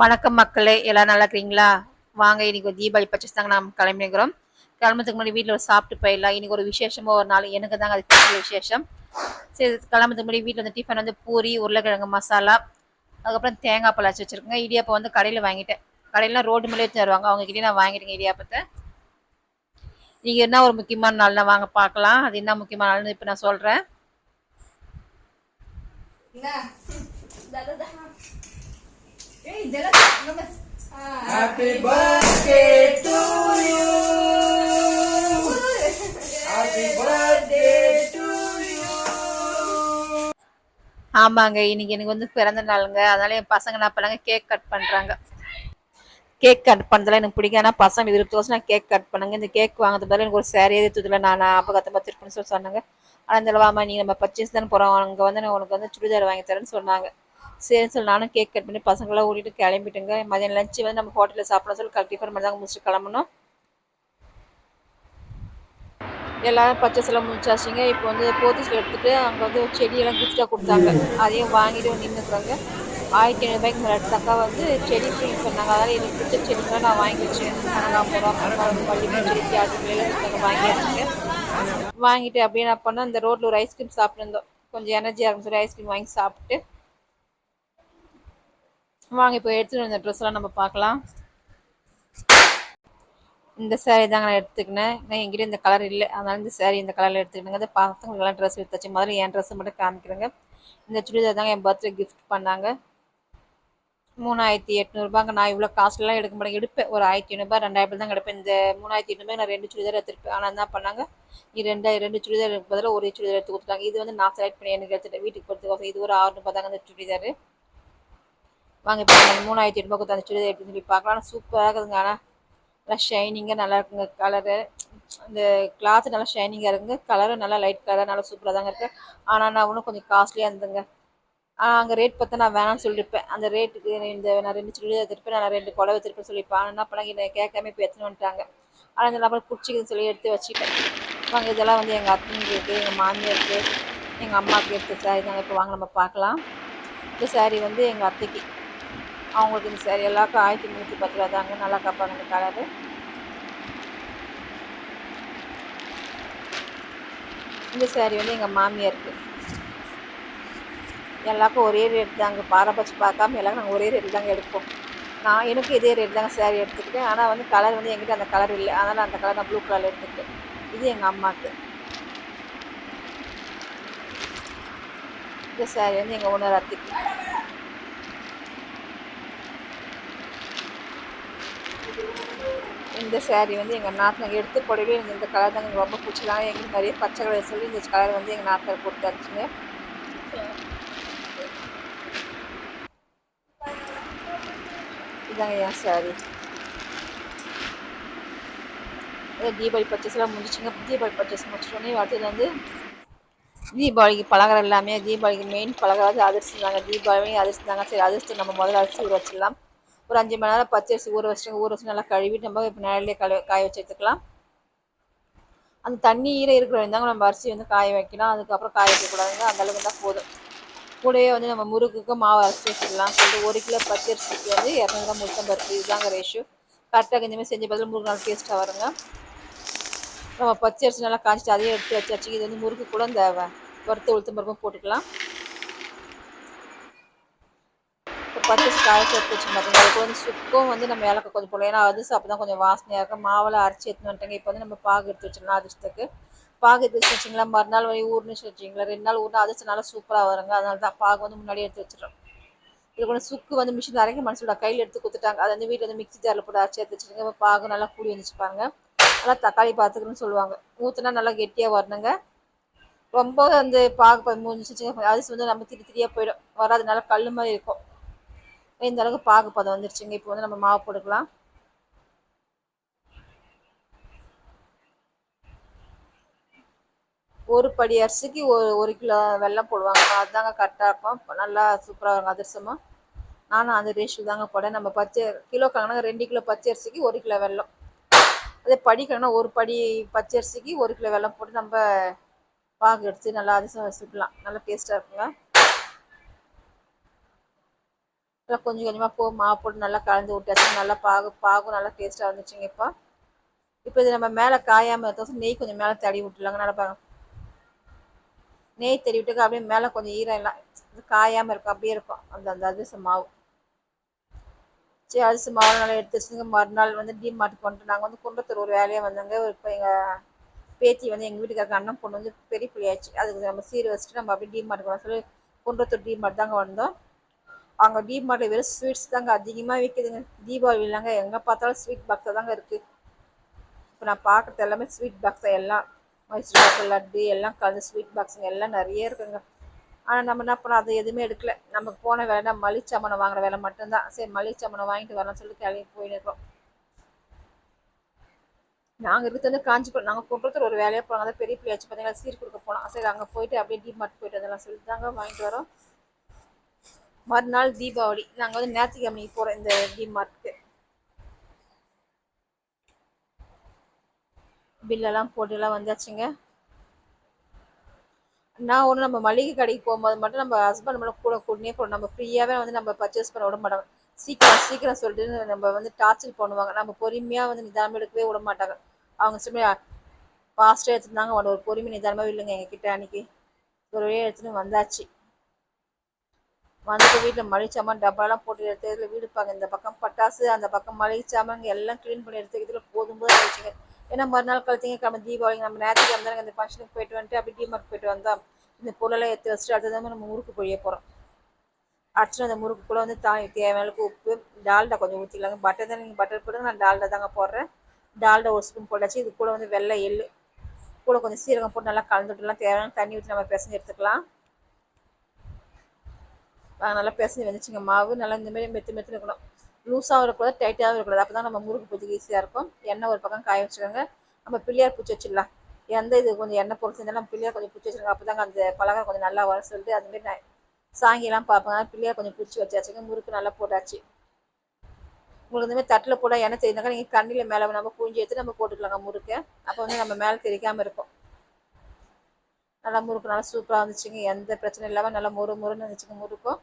வணக்கம் மக்களே எல்லாம் நல்லா இருக்கிறீங்களா வாங்க இன்னைக்கு ஒரு தீபாவளி பர்ச்சேஸ் தாங்க நாம் கிளம்பிக்கிறோம் கிளம்புறதுக்கு முன்னாடி வீட்டில் ஒரு சாப்பிட்டு போயிடலாம். இன்னைக்கு ஒரு விசேஷமோ ஒரு நாள் எனக்கு தாங்க அது விசேஷம். சரி கிளம்புறதுக்கு முன்னாடி வீட்டில் வந்து டிஃபன் வந்து பூரி உருளைக்கிழங்கு மசாலா அதுக்கப்புறம் தேங்காய் பழம் வச்சு வச்சிருக்கேங்க. இடியாப்பம் வந்து கடையில் வாங்கிட்டேன். கடையிலாம் ரோடு மேலே வச்சு தருவாங்க அவங்ககிட்டே நான் வாங்கிட்டேங்க இடியாப்பத்தை. நீங்கள் என்ன ஒரு முக்கியமான நாள்னா வாங்க பார்க்கலாம். அது என்ன முக்கியமான நாள்னு இப்போ நான் சொல்கிறேன் Happy birthday to you. Happy birthday to you. ஆமாங்க இன்னைக்கு எனக்கு வந்து பிறந்த நாளுங்க. அதனால என் பசங்க என்ன பண்ணாங்க கேக் கட் பண்றாங்க. கேக் கட் பண்ணதெல்லாம் எனக்கு பிடிக்கும். ஆனால் பசங்க விருப்பத்தோசம் நான் கேக் கட் பண்ணுங்க. இந்த கேக் வாங்குறது பதில் எனக்கு ஒரு சேரீ எதிர்த்துல நான் ஞாபகத்தை பத்திருப்பேன்னு சொல்லி சொன்னாங்க. ஆனால் இந்த வாமா நீங்க நம்ம பர்ச்சேஸ் தானே போறோம். அங்கே வந்து நான் உனக்கு வந்து சுடிதார் வாங்கி தரேன்னு சொன்னாங்க. சரின்னு சொல்லி நானும் கேக் கட் பண்ணி பசங்களாம் ஓடிட்டு கிளம்பிட்டுங்க. மதியம் லஞ்சு வந்து நம்ம ஹோட்டலில் சாப்பிட சொல்லி டிஃபன் பண்ணி தாங்க முடிச்சுட்டு கிளம்பணும். எல்லாரும் பர்ச்சேஸ் எல்லாம் முடிச்சாச்சுங்க. இப்போ வந்து போத்தீஸில் எடுத்துகிட்டு அங்கே வந்து ஒரு செடியெல்லாம் கிஃப்டாக கொடுத்தாங்க. அதையும் வாங்கிட்டு வந்து நின்றுக்குறாங்க ஆயிரத்தி ஐநூறுபாய்க்கு மேலே எடுத்தாக்கா வந்து செடி ஃப்ரீன்னு சொன்னாங்க. அதனால் எனக்கு பிடிச்ச செடிகளை நான் வாங்கி வச்சேன் கனகாம்பரம் மல்லிகை செடி ஜாதி கொடுத்தாங்க வாங்கி வச்சுங்க வாங்கிட்டு அப்படியே நான் பண்ணால் அந்த ரோட்டில் ஒரு ஐஸ்கிரீம் சாப்பிட்டுருந்தோம் கொஞ்சம் எனர்ஜியாக இருக்கும் சொல்லி ஐஸ்கிரீம் வாங்கி சாப்பிட்டு வாங்க இப்போ எடுத்துகிட்டு வந்த ட்ரெஸ்லாம் நம்ம பார்க்கலாம். இந்த சேரீ தாங்க நான் எடுத்துக்கினேன். நான் எங்கிட்ட இந்த கலர் இல்லை. அதனால இந்த சேரீ இந்த கலரில் எடுத்துக்கினேங்க. இந்த பசங்களுக்கெல்லாம் ட்ரெஸ் எடுத்தாச்சு முதல்ல என் ட்ரெஸ் மட்டும் காமிக்கிறேங்க. இந்த சுடிதார் தாங்க என் பர்த்டே கிஃப்ட் பண்ணாங்க. மூணாயிரத்தி எட்நூறுபாங்க நான் இவ்வளோ காஸ்ட்லாம் எடுக்க மாட்டேங்க. எடுப்பேன். ஒரு ஆயிரத்தி ஐநூறுபா ரெண்டாயிரம் தான் எடுப்பேன். இந்த மூணாயிரத்தி எட்நூறுபா நான் ரெண்டு சுடிதார் எடுத்துருப்பேன். ஆனால் என்ன பண்ணாங்க? இது ரெண்டு ரெண்டு சுடிதார் பதிலாக ஒரே சுடிதார் எடுத்து கொடுத்துட்டாங்க. இது வந்து நான் செலக்ட் பண்ணி எனக்கு எடுத்துகிட்டேன் வீட்டுக்கு போகிறதுக்கோசம் இது ஒரு ஆறுநூறுபா தாங்க இந்த சுடிதார். வாங்க இப்போ மூணாயிரத்தி எட்நூறு கொடுத்து அந்த சுடிதார் எடுத்து சொல்லி பார்க்கலாம். ஆனால் சூப்பராக இருக்குதுங்க. ஆனால் நல்லா ஷைனிங்காக நல்லா இருக்குங்க. கலரு இந்த கிளாத்து நல்லா ஷைனிங்காக இருக்குங்க. கலரும் நல்லா லைட் கலர் நல்லா சூப்பராக தாங்க இருக்குது ஆனால் நான் இன்னும் கொஞ்சம் காஸ்ட்லியாக இருந்துங்க ஆனால் அங்கே ரேட் பார்த்தா நான் வேணாம்னு சொல்லியிருப்பேன் அந்த ரேட்டுக்கு இந்த நான் ரெண்டு சுடிதார் திருப்பேன் நான் ரெண்டு குழவை திருப்பேன் சொல்லியிருப்பேன் ஆனால் என்ன பண்ணாங்க? இதை கேட்காம இப்போ எடுத்துன்னு வந்துட்டாங்க. ஆனால் இந்த நபர் பிடிச்சிக்குதுன்னு சொல்லி எடுத்து வச்சுட்டேன் வாங்க இதெல்லாம் வந்து எங்கள் அத்தைங்களுக்கு எங்கள் மாமியாருக்கு எங்கள் அம்மாவுக்கு எடுத்த சாரி நாங்கள் இப்போ வாங்க நம்ம பார்க்கலாம். இந்த சாரி வந்து எங்கள் அத்தைக்கு. அவங்களுக்கு இந்த சாரி எல்லாருக்கும் ஆயிரத்தி முந்நூற்றி பத்து ரூபா தாங்க நல்லா காப்பாங்க இந்த கலரு இந்த சாரி வந்து எங்கள் மாமியாருக்கு. எல்லாருக்கும் ஒரே ரேட் தாங்க. பாரபட்சம் பார்க்காம எல்லாரும் நாங்கள் ஒரே ரேட் தாங்க எடுப்போம். நான் எனக்கு இதே ரேட் தாங்க சேரீ எடுத்துக்கிட்டேன். ஆனால் வந்து கலர் வந்து எங்கிட்ட அந்த கலர் இல்லை. அதனால் அந்த கலர் நான் ப்ளூ கலர் எடுத்துக்கிட்டேன். இது எங்கள் அம்மாவுக்கு இந்த சேரீ வந்து எங்கள் உணர் அத்தைக்கு. இந்த சேரீ வந்து எங்கள் நாட்டில் எடுத்து போடவே எனக்கு இந்த கலர் தான் எனக்கு ரொம்ப பிடிச்சதாங்க எங்களுக்கு நிறைய பச்சை கலர் சொல்லி இந்த கலர் வந்து எங்கள் நாட்டில் கொடுத்தாச்சுங்க. இதாங்க என் சாரி தீபாவளி பர்ச்சேஸ்லாம் முடிச்சுங்க. தீபாவளி பர்ச்சேஸ் முடிச்சிட்டோன்னே அடுத்தது வந்து தீபாவளிக்கு பலகாரம் எல்லாமே தீபாவளிக்கு மெயின் பலகாரம் வந்து தாங்க தீபாவளி அதிர்ச்சி தாங்க சரி அதிர்ச்சி நம்ம முதல்ல அரிசி ஊற வச்சிடலாம். ஒரு அஞ்சு மணி நேரம் பச்சரிசி ஊற வச்சுட்டு ஊற வச்சு நல்லா கழுவிட்டு நம்ம இப்போ நிழலே கழு காய வச்சு எடுத்துக்கலாம் அந்த தண்ணி ஈரம் இருக்கிற இருந்தாங்க நம்ம அரிசி வந்து காய வைக்கலாம். அதுக்கப்புறம் காய வைக்கக்கூடாதுங்க. அந்த அளவுக்கு தான் போதும். கூடவே வந்து நம்ம முறுக்குக்கு மாவு அரைச்சி வச்சுக்கலாம். சொல்லிட்டு ஒரு கிலோ பச்சரிசிக்கு வந்து இரநூறு கிராம் முழுத்தம் பருப்பு இதுதாங்க ரேஷியோ கரெக்டாக இந்த செஞ்சு செஞ்ச பதில் முறுக்கு நாள் டேஸ்ட்டாக வருங்க. நம்ம பச்சரிசி நல்லா காய்ச்சிட்டு அதையும் எடுத்து வச்சாச்சு. இது வந்து முறுக்கு கூட இந்த வறுத்த உளுத்தம் பருப்பும் போட்டுக்கலாம் இப்போ பச்சரிசி காய்ச்சி எடுத்து வச்சு பார்த்தீங்கன்னா அதுக்கு வந்து சுக்கும் வந்து நம்ம இலக்க கொஞ்சம் போடலாம். ஏன்னா அது அப்போ தான் கொஞ்சம் வாசனையாக இருக்கும். மாவில் அரைச்சி எடுத்துன்னு வந்துட்டாங்க. இப்போ வந்து நம்ம பாகு எடுத்து வச்சிடலாம் அதிர்ஷ்டத்துக்கு. பாகு எடுத்து வச்சு வச்சிங்களா மறுநாள் வரை ஊர்னு வச்சிங்களா ரெண்டு நாள் ஊர்னா அதிர்ஷ்டம் நல்லா சூப்பராக வருங்க. அதனால தான் பாகு வந்து முன்னாடி எடுத்து வச்சிடறோம். இது கொஞ்சம் சுக்கு வந்து மிஷின் அரைக்க மனசோட கையில் எடுத்து கொடுத்துட்டாங்க அது வந்து வீட்டில் வந்து மிக்ஸி ஜாரில் போட்டு அரைச்சி எடுத்து வச்சுருங்க இப்போ பாகு நல்லா கூடி வந்துச்சு பாருங்க. நல்லா தக்காளி பார்த்துக்கணும்னு சொல்லுவாங்க. ஊற்றுனா நல்லா கெட்டியாக வரணுங்க. ரொம்ப அந்த பாகு முடிஞ்சிச்சு அரிசி வந்து நம்ம திரி திரியாக போயிடும். வராதுனால கல் மாதிரி இருக்கும். இந்த அளவுக்கு பாகு பதம் வந்துருச்சுங்க. இப்போ வந்து நம்ம மாவு போட்டுக்கலாம். ஒரு படி அரிசிக்கு ஒரு ஒரு கிலோ வெல்லம் போடுவாங்க. அதுதாங்க கரெக்டாக இருக்கும். நல்லா சூப்பராக இருக்கும் அதிர்சமாக நானும் அந்த ரேஷில் தாங்க போடேன் நம்ம பச்சை கிலோ கணக்கு ரெண்டு கிலோ பச்சை அரிசிக்கு ஒரு கிலோ வெல்லம். அதே படி கணக்குனா ஒரு படி பச்சை அரிசிக்கு ஒரு கிலோ வெல்லம் போட்டு நம்ம பாகு எடுத்து நல்லா அதிர்சம் சுட்டலாம் நல்லா டேஸ்ட்டாக இருக்குங்க. நல்லா கொஞ்சம் கொஞ்சமாக போ மாவு போட்டு நல்லா கலந்து விட்டாச்சு நல்லா பாகு பாகும் நல்லா டேஸ்ட்டாக வந்துச்சுங்க இப்போ. இப்போ இது நம்ம மேலே காயாமல் தோசை நெய் கொஞ்சம் மேலே தடி விட்டுலாங்க நல்லா பாருங்க. நெய் தடி விட்டுக்க அப்படியே மேலே கொஞ்சம் ஈரம் எல்லாம் காயாமல் இருக்கும். அப்படியே இருக்கும். அந்த அந்த அதிரச மாவு. சரி அரிசி மாவு நல்லா எடுத்து வச்சுங்க. மறுநாள் வந்து டீ மாட்டுக்கு வந்துட்டு நாங்கள் வந்து குன்றத்தூர் ஒரு வேலையாக வந்தாங்க. இப்போ எங்கள் பேத்தி வந்து எங்கள் வீட்டுக்காரங்க அண்ணன் பொண்ணு வந்து பெரிய பிள்ளையாச்சு. அதுக்கு நம்ம சீர் வச்சுட்டு நம்ம அப்படியே டீ மாட்டுக்கு வர சொல்லி குன்றத்தூர் டீ மார்ட் தாங்க வந்தோம். அங்கே டீ மார்ட்டில் வெறும் ஸ்வீட்ஸ் தாங்க அதிகமாக விற்கிதுங்க தீபாவளி இல்லைங்க எங்கே பார்த்தாலும் ஸ்வீட் பாக்ஸாக தாங்க இருக்குது இப்போ நான் பார்க்குறது எல்லாமே ஸ்வீட் பாக்ஸாக எல்லாம் மைசூர் பாக்கு லட்டு எல்லாம் கலந்து ஸ்வீட் பாக்ஸுங்க எல்லாம் நிறைய இருக்குங்க. ஆனால் நம்ம என்ன பண்ணோம் அது எதுவுமே எடுக்கல. நமக்கு போன வேலைனா மளிச்சமனம் வாங்குற வேலை மட்டும்தான். சரி மளிச்சமனம் வாங்கிட்டு வரலாம்னு சொல்லிட்டு கிளம்பி போயின்னு இருக்கோம் நாங்கள் இருக்கிறது வந்து காஞ்சிபுரம். நாங்கள் கும்பலத்தில் ஒரு வேலையாக போனாங்க பெரிய பிள்ளையாச்சு பார்த்தீங்கன்னா சீர் கொடுக்க போனோம். சரி அங்கே போயிட்டு அப்படியே டி மார்ட் போயிட்டு அதெல்லாம் சொல்லிட்டு தாங்க வாங்கிட்டு வரோம். மறுநாள் தீபாவளி. நாங்கள் வந்து ஞாயிற்றுக்கிழமைக்கு போகிறோம் இந்த டி பில்லெல்லாம் போட்டுலாம் வந்தாச்சுங்க. நான் ஒன்று நம்ம மளிகை கடைக்கு போகும்போது மட்டும் நம்ம ஹஸ்பண்ட் மட்டும் கூட கூடனே போகணும். நம்ம ஃப்ரீயாகவே வந்து நம்ம பர்ச்சேஸ் பண்ண விட மாட்டாங்க. சீக்கிரம் சீக்கிரம் சொல்லிட்டு நம்ம வந்து டார்ச்சர் பண்ணுவாங்க. நம்ம பொறுமையாக வந்து நிதானம் எடுக்கவே விட மாட்டாங்க. அவங்க சும்மா ஃபாஸ்ட்டாக எடுத்துருந்தாங்க அவனோட ஒரு பொறுமை நிதானமாக இல்லைங்க எங்ககிட்ட அன்னைக்கு. ஒரு வழியாக எடுத்துன்னு வந்தாச்சு. வந்துட்டு வீட்டில் மளிகை சாமான் டப்பாலாம் போட்டு எடுத்து இதில் வீடு பாங்க இந்த பக்கம் பட்டாசு அந்த பக்கம் மளிகை சாமான் எல்லாம் க்ளீன் பண்ணி எடுத்துக்கிறதுல போதும் போது ஆயிடுச்சுங்க ஏன்னா மறுநாள் கழிச்சிங்க கிழமை தீபாவளி நம்ம நேரத்துக்கு வந்தாங்க இந்த ஃபங்க்ஷனுக்கு போயிட்டு வந்துட்டு அப்படி டிமார்க் போயிட்டு வந்தால் இந்த பொருளெல்லாம் எடுத்து வச்சுட்டு அடுத்தது நம்ம முறுக்கு பொழிய போகிறோம் அடிச்சுட்டு அந்த முறுக்குக்குள்ளே வந்து தா தேவையான உப்பு டால்டா கொஞ்சம் ஊற்றிக்கலாங்க பட்டர் தான் நீங்கள் பட்டர் போடுங்க நான் டால்டா தாங்க போடுறேன். டால்டா ஒரு ஸ்பூன் போட்டாச்சு. இது கூட வந்து வெள்ளை எள்ளு கூட கொஞ்சம் சீரகம் போட்டு நல்லா கலந்துட்டுலாம் தேவையான தண்ணி ஊற்றி நம்ம பிசைஞ்சு எடுத்துக்கலாம். நல்லா பிசைஞ்சு வந்துச்சுங்க மாவு நல்லா இந்த மாதிரி மெத்து மெத்து இருக்கணும். லூஸாகவும் இருக்கக்கூடாது டைட்டாகவும் இருக்கக்கூடாது. அப்போ தான் நம்ம முறுக்கு பூஜைக்கு ஈஸியாக இருக்கும். எண்ணெய் ஒரு பக்கம் காய வச்சுக்கோங்க. நம்ம பிள்ளையார் பூச்சி வச்சிடலாம். எந்த இது கொஞ்சம் எண்ணெய் பொருள் இருந்தாலும் நம்ம பிள்ளையார் கொஞ்சம் பூச்சி வச்சுருக்கோம் அப்போ தாங்க அந்த பலகாரம் கொஞ்சம் நல்லா வர சொல்லிட்டு அதுமாரி நான் சாங்கிலாம் பார்ப்பேன். பிள்ளையார் கொஞ்சம் பூச்சி வச்சாச்சுங்க. முறுக்கு நல்லா போட்டாச்சு. உங்களுக்கு இந்தமாதிரி தட்டில் போட எண்ணெய் தெரியுதாங்க நீங்கள் கண்ணில் மேலே நம்ம பூஞ்சி எடுத்து நம்ம போட்டுக்கலாங்க முறுக்கு. அப்போ வந்து நம்ம மேலே தெரிக்காமல் இருக்கும் நல்லா முறுக்கு நல்லா சூப்பராக வந்துச்சுங்க. எந்த பிரச்சனையும் இல்லாமல் நல்லா முறு முறுன்னு இருந்துச்சுங்க முறுக்கும்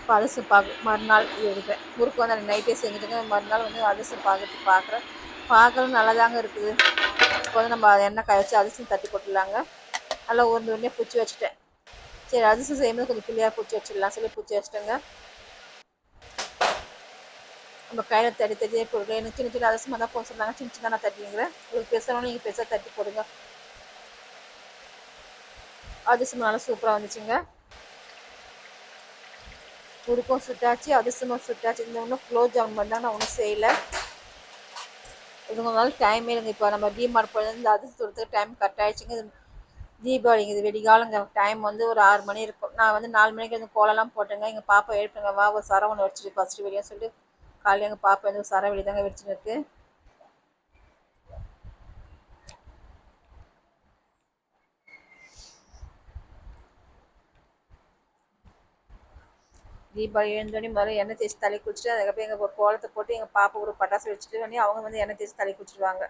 இப்போ அரிசி மறுநாள் எடுப்பேன். முறுக்கு வந்து நைட்டே செஞ்சுட்டுங்க மறுநாள் வந்து அரிசி பாகுக்கு பார்க்குறேன் பார்க்கறது நல்லா தாங்க இருக்குது. இப்போ வந்து நம்ம எண்ணெய் காய வச்சு அரிசி தட்டி போட்டுடலாங்க. நல்லா உருண்டு உடனே பிடிச்சி வச்சுட்டேன். சரி அரிசி செய்யும்போது கொஞ்சம் பிள்ளையாக பிடிச்சி வச்சிடலாம். சொல்லி பிடிச்சி வச்சுட்டேங்க. நம்ம கையில் தட்டி தடியே போடுங்க. எனக்கு சின்ன சின்ன அரிசி தான் போக சொன்னாங்க. சின்ன சின்ன நான் தட்டிங்கிறேன் உங்களுக்கு பெருசாக நீங்கள் பெருசாக தட்டி போடுங்க. அதிசயம் நல்லா சூப்பராக வந்துச்சுங்க. முறுக்கும் சுட்டாச்சு அதிசயமாக சுட்டாச்சு. இந்த ஒன்றும் குலோப் ஜாமுன் பண்ணால் நான் ஒன்றும் செய்யலை. இதுங்க டைமே இல்லைங்க. இப்போ நம்ம டிமார்ட் போகிறது இந்த அதிசயம் சொல்கிறதுக்கு டைம் கட் ஆகிடுச்சுங்க இது தீபாவளிங்க இது வெடிகாலங்க டைம் வந்து ஒரு ஆறு மணி இருக்கும். நான் வந்து நாலு மணிக்கு வந்து கோலம்லாம் போட்டேங்க. எங்கள் பாப்பா எழுப்புங்க. வா ஒரு சரவணை வச்சுட்டு ஃபஸ்ட்டு வெளியே சொல்லிட்டு காலையில் எங்கள் பாப்பா எதுவும் சரவெளி சர தாங்க வச்சுன்னு இருக்கு. தீபாவளி எழுந்தோடனே முதல்ல எண்ணெய் தேய்ச்சி தலை குளிச்சுட்டு அதுக்கப்புறம் எங்கள் கோலத்தை போட்டு எங்கள் பாப்பா ஒரு பட்டாசு வச்சுட்டு உடனே அவங்க வந்து எண்ணெய் தேய்ச்சி தலை குளிச்சுடுவாங்க.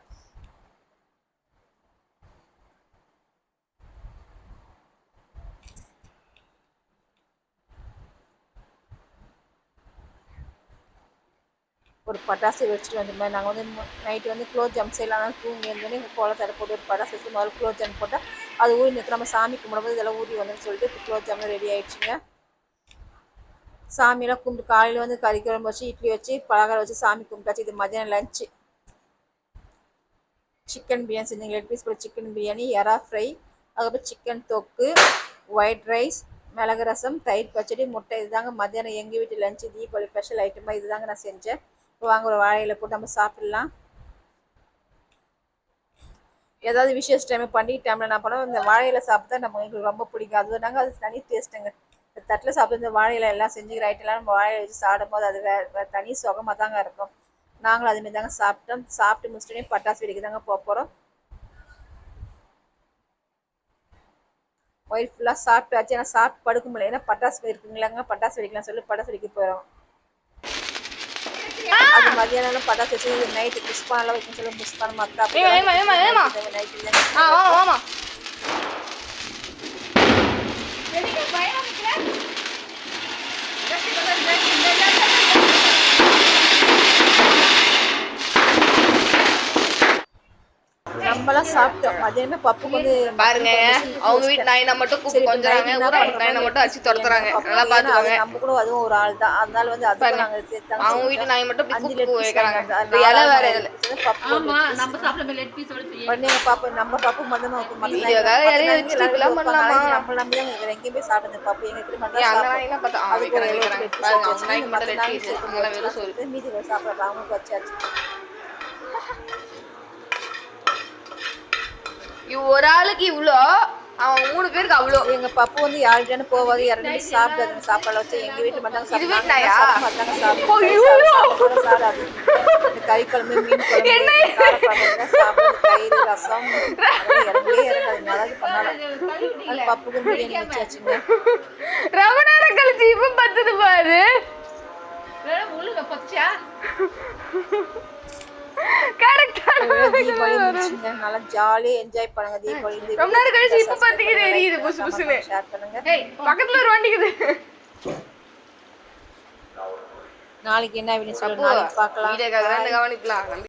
ஒரு பட்டாசு வச்சுட்டு வந்துருந்தோம் நாங்கள் வந்து நைட்டு வந்து குலோப் ஜாம் செய்யலாம் தூங்கி இருந்தோடனே கோலத்தடை போட்டு ஒரு பட்டாசு வச்சு முதல்ல குலோப் ஜாம் போட்டால் அது ஊறி நிற்க நம்ம சாமி கும்பிடும்போது இதெல்லாம் ஊறி வந்துன்னு சொல்லிட்டு இப்போ குலோப் ஜாமுன் ரெடி ஆகிடுச்சிங்க சாமியெல்லாம் கும்பிட்டு காலையில் வந்து கறி குழம்பு வச்சு இட்லி வச்சு பலகாரம் வச்சு சாமி கும்பிட்டாச்சு. இது மதியானம் லஞ்சு சிக்கன் பிரியாணி செஞ்சுங்க லெட் பீஸ் போட்டு சிக்கன் பிரியாணி எறா ஃப்ரை அதுக்கப்புறம் சிக்கன் தொக்கு ஒயிட் ரைஸ் மிளகு ரசம் தயிர் பச்சடி முட்டை. இதுதாங்க மத்தியானம் எங்கள் வீட்டு லஞ்சு தீபாவளி ஸ்பெஷல் ஐட்டமாக இதுதாங்க நான் செஞ்சேன். இப்போ வாங்க ஒரு வாழையில போட்டு நம்ம சாப்பிடலாம். ஏதாவது விசேஷ டைம் பண்டிகை டைமில் நான் பண்ணோம் இந்த வாழையில சாப்பிட்டா நம்ம எங்களுக்கு ரொம்ப பிடிக்கும். அது நாங்கள் அது தனி டேஸ்ட்டுங்க இந்த தட்டில் சாப்பிட்டு இந்த வாழையில எல்லாம் செஞ்சுக்கிற ஐட்டம்லாம் நம்ம வாழையில வச்சு சாப்பிடும்போது அது வேறு வேறு தனி சுகமாக தாங்க இருக்கும். நாங்களும் அதுமாரி தாங்க சாப்பிட்டோம். சாப்பிட்டு முடிச்சுட்டே பட்டாசு வெடிக்க தாங்க போக போகிறோம் ஒயிட் ஃபுல்லாக சாப்பிட்டாச்சு. ஏன்னா சாப்பிட்டு படுக்க முடியல. ஏன்னா பட்டாசு இருக்குங்களாங்க பட்டாசு வெடிக்கலாம் சொல்லி பட்டாசு வெடிக்க போயிடும் அது மதியானம் பட்டாசு வச்சு நைட்டு புஷ் பண்ணலாம் வைக்கணும் சொல்லி புஷ் பண்ண மாட்டா. நைட்டு ஆ வாமா வாமா எதுக்கு பயம் இருக்கிற? நம்மலாம் சாப்பிட்டோம். மதியானம் பப்புக்கு வந்து பாருங்க அவங்க வீட்டு நாயினை மட்டும் கூப்பிட்டு கொஞ்சறாங்க ஊரை நாயினை மட்டும் அடிச்சு துரத்துறாங்க. நல்லா பாத்துக்கோங்க. நம்ம கூட அதுவும் ஒரு ஆள் தான். அதனால வந்து நாங்க சேர்த்தாங்க அவங்க வீட்டு நாய் மட்டும் அஞ்சு கூப்பிட்டு லெட் வைக்கிறாங்க. இலை வேற இதுல பப்பு ஆமா நம்ம சாப்பிட லெட் பீஸோட எங்க பாப்பா நம்ம பாப்பு மட்டும் எல்லாரும் பண்ணலாமா? நம்மள நம்பி எங்கேயுமே சாப்பிடுறது பாப்பு எங்க வீட்டுல மட்டும் அந்த. நாய்லாம் பார்த்தா அவங்க நாய்க்கு மட்டும் லெட் பீஸ் மீதி சாப்பிடுறாங்க அவங்களுக்கு வச்சாச்சு இவ் ஒரு ஆளுக்கு இவ்ளோ அவன் மூணு பேருக்கு அவ்வளோ எங்க பப்பு வந்து யார்கிட்டயும் போவாது யார்கிட்டயும் சாப்பிடாது சாப்பாடு வச்சு எங்க வீட்டுல மட்டும் இது வீட்டு! சாப்பிடாது. இந்த கறி குழம்பு மீன் குழம்பு சாப்பிடுறது தயிர் ரசம். அதெல்லாம் இறங்கவே இறங்காது நல்லா பண்ணலாம் அது பப்புக்கு பிரியாணி வச்சாச்சுங்க. ரொம்ப நேரம் கழிச்சு இப்ப பத்துது பாரு. உள்ளுக பச்சா தீபாவளி முடிச்சுங்க நல்லா ஜாலியா என்ஜாய் பண்ணுங்க. தீபாவளி ரொம்ப நேரம் கழிச்சு இப்ப பத்திக்குது எரியுது புசு புசுன்னு. ஷேர் பண்ணுங்க. பக்கத்துல ஒரு வண்டிக்குது நாளைக்கு என்ன அப்படின்னு சொல்லி நாளைக்கு பார்க்கலாம். கவனிக்கலாம்.